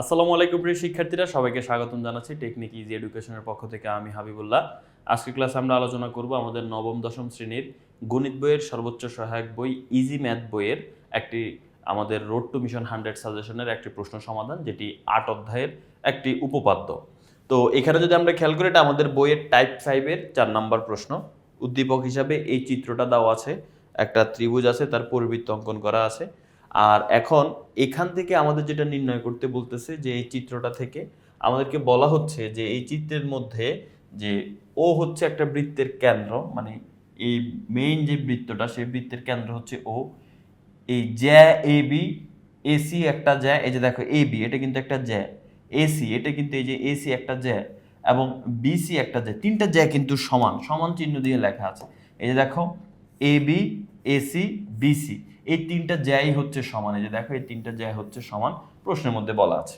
আসসালামু আলাইকুম প্রিয় শিক্ষার্থীরা, সবাইকে স্বাগতম জানাচ্ছি টেকনিক ইজি এডুকেশনের পক্ষ থেকে আমি হাবিবুল্লাহ। আজকের ক্লাসে আমরা আলোচনা করব আমাদের নবম, দশম শ্রেণির গণিত বইয়ের সর্বোচ্চ সহায়ক বই ইজি ম্যাথ বইয়ের একটি আমাদের রোড টু মিশন হান্ড্রেড সাজেশনের একটি প্রশ্ন সমাধান, যেটি আট অধ্যায়ের একটি উপপাদ্য। তো এখানে যদি আমরা খেয়াল করি, এটা আমাদের বইয়ের টাইপ ফাইভের চার নম্বর প্রশ্ন। উদ্দীপক হিসাবে এই চিত্রটা দেওয়া আছে, একটা ত্রিভুজ আছে, তার পরিবৃত্ত অঙ্কন করা আছে। আর এখন এখান থেকে আমাদের যেটা নির্ণয় করতে বলতেছে যে এই চিত্রটা থেকে আমাদেরকে বলা হচ্ছে যে এই চিত্রের মধ্যে যে ও হচ্ছে একটা বৃত্তের কেন্দ্র মানে এই মেইন যে বৃত্তটা সেই বৃত্তের কেন্দ্র হচ্ছে ও এই জ্যা, এ, বি এসি একটা জ্যা, এই যে দেখো, এ, বি, এটা কিন্তু একটা জ্যা। এসি এটা কিন্তু এই যে এসি একটা জ্যা। এবং বিসি একটা জ্যা। তিনটা জ্যা কিন্তু সমান সমান চিহ্ন দিয়ে লেখা আছে। এই যে দেখো, এ, বি এসি বিসি এই তিনটা জ্যাই হচ্ছে সমান, এই যে দেখো, এই তিনটা জ্যায় হচ্ছে সমান, প্রশ্নের মধ্যে বলা আছে।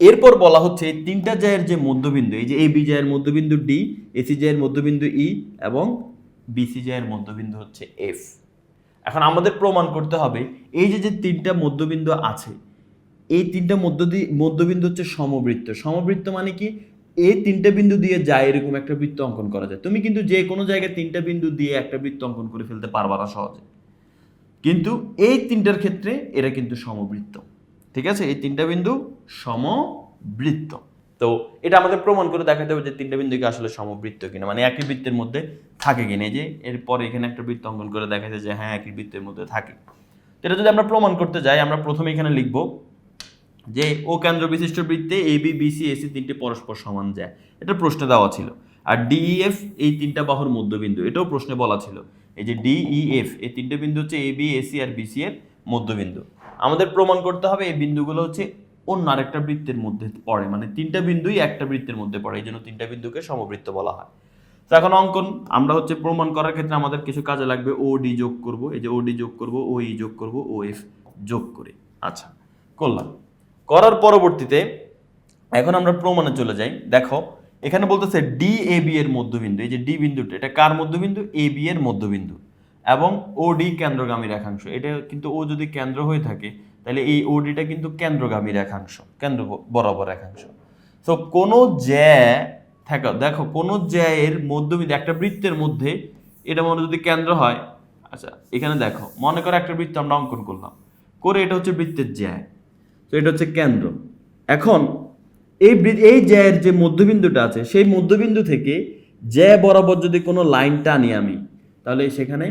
এরপর বলা হচ্ছে এই তিনটা জায়ের যে মধ্যবিন্দু, এই যে এ বি জায়ের মধ্যবিন্দু ডি এসি জায়ের মধ্যবিন্দু ই এবং বিসি জায়ের মধ্যবিন্দু হচ্ছে এফ। এখন আমাদের প্রমাণ করতে হবে, এই যে যে তিনটা মধ্যবিন্দু আছে, এই তিনটা মধ্য দিয়ে মধ্যবিন্দু হচ্ছে সমবৃত্ত। সমবৃত্ত মানে কি? এই তিনটা বিন্দু দিয়ে যায় এরকম একটা বৃত্ত অঙ্কন করা যায়। তুমি কিন্তু যে কোনো জায়গায় তিনটা বিন্দু দিয়ে একটা বৃত্ত অঙ্কন করে ফেলতে পারবা না সহজে। কিন্তু এই তিনটার ক্ষেত্রে এরা কিন্তু সমবৃত্ত। ঠিক আছে? এই তিনটা বিন্দু সমবৃত্ত। তো এটা আমাদের প্রমাণ করে দেখাতে হবে যে তিনটা বিন্দুকে আসলে সমবৃত্ত কিনা। মানে একই বৃত্তের মধ্যে থাকে কিনা। যে এরপরে এখানে একটা বৃত্ত অঙ্কন করে দেখাতে যে হ্যাঁ একই বৃত্তের মধ্যে থাকে। এটা যদি আমরা প্রমাণ করতে যাই, আমরা প্রথমে এখানে লিখব যে ও কেন্দ্র বিশিষ্ট বৃত্তে এ বি বিসি এসি তিনটি পরস্পর সমান যায়। এটা প্রশ্নে দেওয়া ছিল। আর ডিইএফ এই তিনটা বাহুর মধ্যবিন্দু। এটাও প্রশ্নে বলা ছিল। এই যে ডিইএফ এই তিনটে বিন্দু হচ্ছে এ বি এসি আর বিসি এর মধ্যবিন্দু। আমাদের প্রমাণ করতে হবে এই বিন্দুগুলো হচ্ছে অন্য আরেকটা বৃত্তের মধ্যে পড়ে মানে তিনটা বিন্দুই একটা বৃত্তের মধ্যে পড়ে, এই জন্য তিনটা বিন্দুকে সমবৃত্ত বলা হয়। তো এখন অঙ্কন, আমরা হচ্ছে প্রমাণ করার ক্ষেত্রে আমাদের কিছু কাজে লাগবে ও ডি যোগ করব, এই যে ও ডি যোগ করব ও ই যোগ করব ও এফ যোগ করে। আচ্ছা করলাম। করার পরবর্তীতে এখন আমরা প্রমাণে চলে যাই। দেখো এখানে বলতেছে ডি এ বি এর মধ্যবিন্দু, এই যে ডি বিন্দুটা, এটা কার মধ্যবিন্দু? এ বি এর মধ্যবিন্দু। এবং ও ডি কেন্দ্রগামী রেখাংশ, এটা কিন্তু ও যদি কেন্দ্র হয়ে থাকে, তাহলে এই ও ডিটা কিন্তু কেন্দ্রগামী রেখাংশ, কেন্দ্র বরাবর রেখাংশ। তো কোনো জ্যা থাকা, দেখো, কোনো জ্যায়ের মধ্যবিন্দু, একটা বৃত্তের মধ্যে এটা মনে যদি কেন্দ্র হয় আচ্ছা এখানে দেখো, মনে করো একটা বৃত্ত আমরা অঙ্কন করলাম, করে এটা হচ্ছে বৃত্তের জ্যায় তো এটা হচ্ছে কেন্দ্র। এখন এই এই জ্যায়ের যে মধ্যবিন্দুটা আছে, সেই মধ্যবিন্দু থেকে জ্যা বরাবর যদি কোনো লাইন টানি আমি, তাহলে সেখানে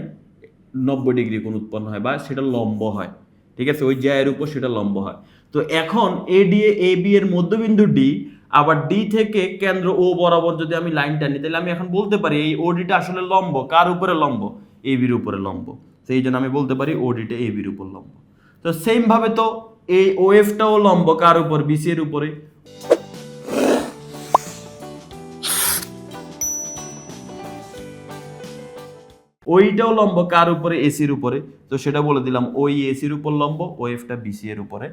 নব্বই ডিগ্রি কোণ উৎপন্ন হয় বা সেটা লম্ব হয়। ঠিক আছে? ওই জ্যায়ের উপর সেটা লম্ব হয়। তো এখন এ ডি এ বি এর মধ্যবিন্দু ডি আবার ডি থেকে কেন্দ্র ও বরাবর যদি আমি লাইন টানি, তাহলে আমি এখন বলতে পারি এই ওডিটা আসলে লম্ব। কার উপরে লম্ব? এ বির উপরে লম্ব। সেই জন্য আমি বলতে পারি ওডিটা এ বির উপর লম্ব। তো সেম ভাবে তো এই ওএফটাও লম্ব, কার উপর? বিসি এর উপরে। ওইটাও লম্ব কার উপরে? এসির উপরে। তো সেটা বলে দিলাম, ওই এসির উপর লম্ব, ও এফটা বিসি এর উপরে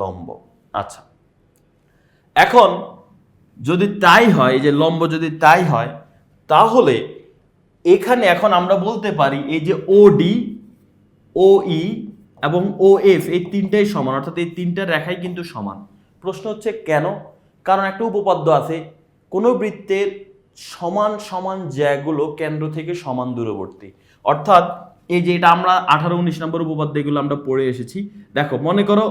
লম্ব। আচ্ছা। এখন যদি তাই হয় যে লম্ব যদি তাই হয়, তাহলে এখানে এখন আমরা বলতে পারি, এই যে ও ডি ও ই এবং ও এফ এই তিনটাই সমান, অর্থাৎ এই তিনটা রেখাই কিন্তু সমান। প্রশ্ন হচ্ছে কেন? কারণ একটা উপপাদ্য আছে, কোনো বৃত্তের সমান সমান জ্যাগুলো কেন্দ্র থেকে সমান দূরবর্তী। অর্থাৎ এই যে এটা আমরা আঠারো উনিশ নম্বর উপপাদ্য এগুলো আমরা পড়ে এসেছি, দেখো, মনে করো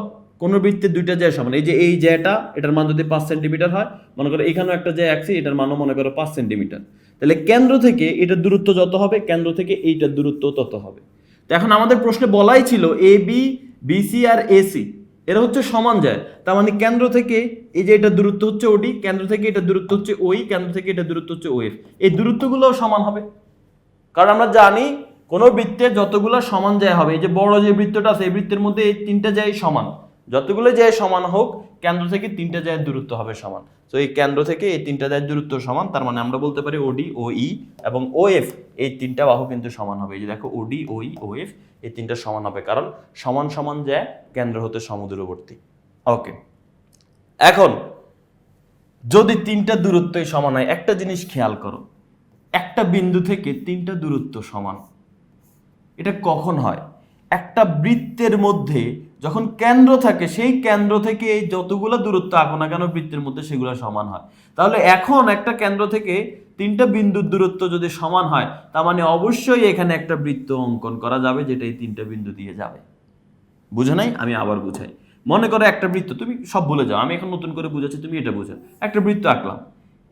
কোনো বৃত্তের দুইটা জ্যা সমান, এই যে এই জ্যাটা এটার মান যদি পাঁচ সেন্টিমিটার হয়, মনে করো এখানেও একটা জ্যা আঁকছি এটার মানও মনে করো পাঁচ সেন্টিমিটার। তাহলে কেন্দ্র থেকে এটার দূরত্ব যত হবে, কেন্দ্র থেকে এইটার দূরত্ব তত হবে। তো এখন আমাদের প্রশ্নে বলাই ছিল এ বি বিসি আর এসি এরা হচ্ছে সমান যায়। তার মানে কেন্দ্র থেকে এই যে এটা দূরত্ব হচ্ছে ওডি, কেন্দ্র থেকে এটা দূরত্ব হচ্ছে ওই, কেন্দ্র থেকে এটা দূরত্ব হচ্ছে ওএফ। এই দূরত্বগুলোও সমান হবে। কারণ আমরা জানি কোনো বৃত্তে যতগুলো সমান যায় হবে, এই যে বড় যে বৃত্তটা আছে, এই বৃত্তের মধ্যে এই তিনটা যায় সমান। যতগুলো যায় সমান হোক, কেন্দ্র থেকে তিনটা জায়ের দূরত্ব হবে সমান। তো এই কেন্দ্র থেকে এই তিনটা জায়ের দূরত্ব সমান, তার মানে আমরা বলতে পারি ওডি ও ই এবং ও এফ এই তিনটা বাহু কিন্তু সমান হবে। এই যে দেখো ওডি ও ই ও এফ এই তিনটা সমান হবে কারণ সমান সমান যায় কেন্দ্র হতে সমদূরবর্তী। ওকে এখন, যদি তিনটা দূরত্বই সমান হয়, একটা জিনিস খেয়াল করো। একটা বিন্দু থেকে তিনটা দূরত্ব সমান। এটা কখন হয়? একটা বৃত্তের মধ্যে যখন কেন্দ্র থাকে, সেই কেন্দ্র থেকে এই যতগুলো দূরত্ব আঁকো না কেন বৃত্তের মধ্যে সেগুলো সমান হয়। তাহলে এখন একটা কেন্দ্র থেকে তিনটা বিন্দুর দূরত্ব যদি সমান হয়, তার মানে অবশ্যই এখানে একটা বৃত্ত অঙ্কন করা যাবে, যেটা এই তিনটা বিন্দু দিয়ে যাবে। বুঝে নাই? আমি আবার বুঝাই। মনে করো একটা বৃত্ত, তুমি সব ভুলে যাও, আমি এখন নতুন করে বুঝাচ্ছি, তুমি এটা বুঝো একটা বৃত্ত আঁকলাম,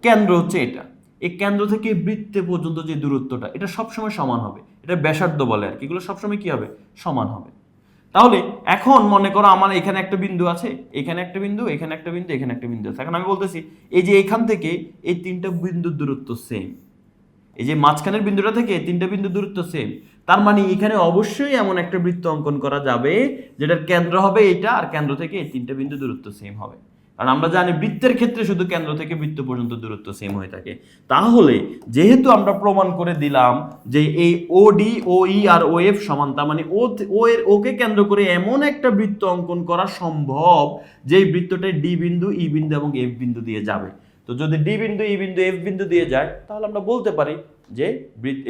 কেন্দ্র হচ্ছে এটা। এই কেন্দ্র থেকে বৃত্তে পর্যন্ত যে দূরত্বটা, এটা সবসময় সমান হবে। এটা ব্যাসার্ধ বলে আর কি, এগুলো সবসময় কি হবে? সমান হবে। তাহলে এখন মনে করো আমার এখানে একটা বিন্দু আছে, এখানে একটা বিন্দু, এখানে একটা বিন্দু, এখানে একটা বিন্দু আছে। এখন আমি বলতেছি, এই যে এখান থেকে এই তিনটা বিন্দুর দূরত্ব সেম এই যে মাঝখানের বিন্দুটা থেকে তিনটা বিন্দু দূরত্ব সেম তার মানে এখানে অবশ্যই এমন একটা বৃত্ত অঙ্কন করা যাবে, যেটার কেন্দ্র হবে এটা আর কেন্দ্র থেকে এই তিনটা বিন্দু দূরত্ব সেম হবে। কারণ আমরা জানি বৃত্তের ক্ষেত্রে শুধু কেন্দ্র থেকে বৃত্ত পর্যন্ত দূরত্ব সেম হয়ে থাকে। তাহলে যেহেতু আমরা প্রমাণ করে দিলাম যে এই ও ডি ও ই আর ও এফ সমান, তার মানে ও এর ওকে কেন্দ্র করে এমন একটা বৃত্ত অঙ্কন করা সম্ভব যেই বৃত্তটায় ডি বিন্দু ই বিন্দু এবং এফ বিন্দু দিয়ে যাবে। তো যদি ডি বিন্দু ই বিন্দু এফ বিন্দু দিয়ে যায়, তাহলে আমরা বলতে পারি যে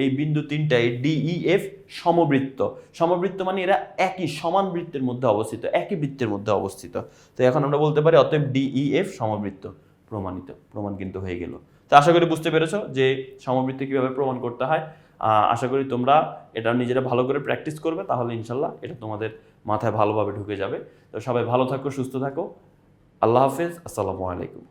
এই বিন্দু তিনটায় ডি ই এফ সমবৃত্ত। সমবৃত্ত মানে এরা একই, সমান বৃত্তের মধ্যে অবস্থিত, একই বৃত্তের মধ্যে অবস্থিত। তো এখন আমরা বলতে পারি অতএব ডি ই এফ সমবৃত্ত, প্রমাণিত, প্রমাণ কিন্তু হয়ে গেল। তো আশা করি বুঝতে পেরেছ যে সমবৃত্ত কীভাবে প্রমাণ করতে হয়। আশা করি তোমরা এটা নিজেরা ভালো করে প্র্যাকটিস করবে, তাহলে ইনশাল্লাহ এটা তোমাদের মাথায় ভালোভাবে ঢুকে যাবে। তো সবাই ভালো থাকো, সুস্থ থাকো। আল্লাহ হাফেজ, আসসালামু আলাইকুম।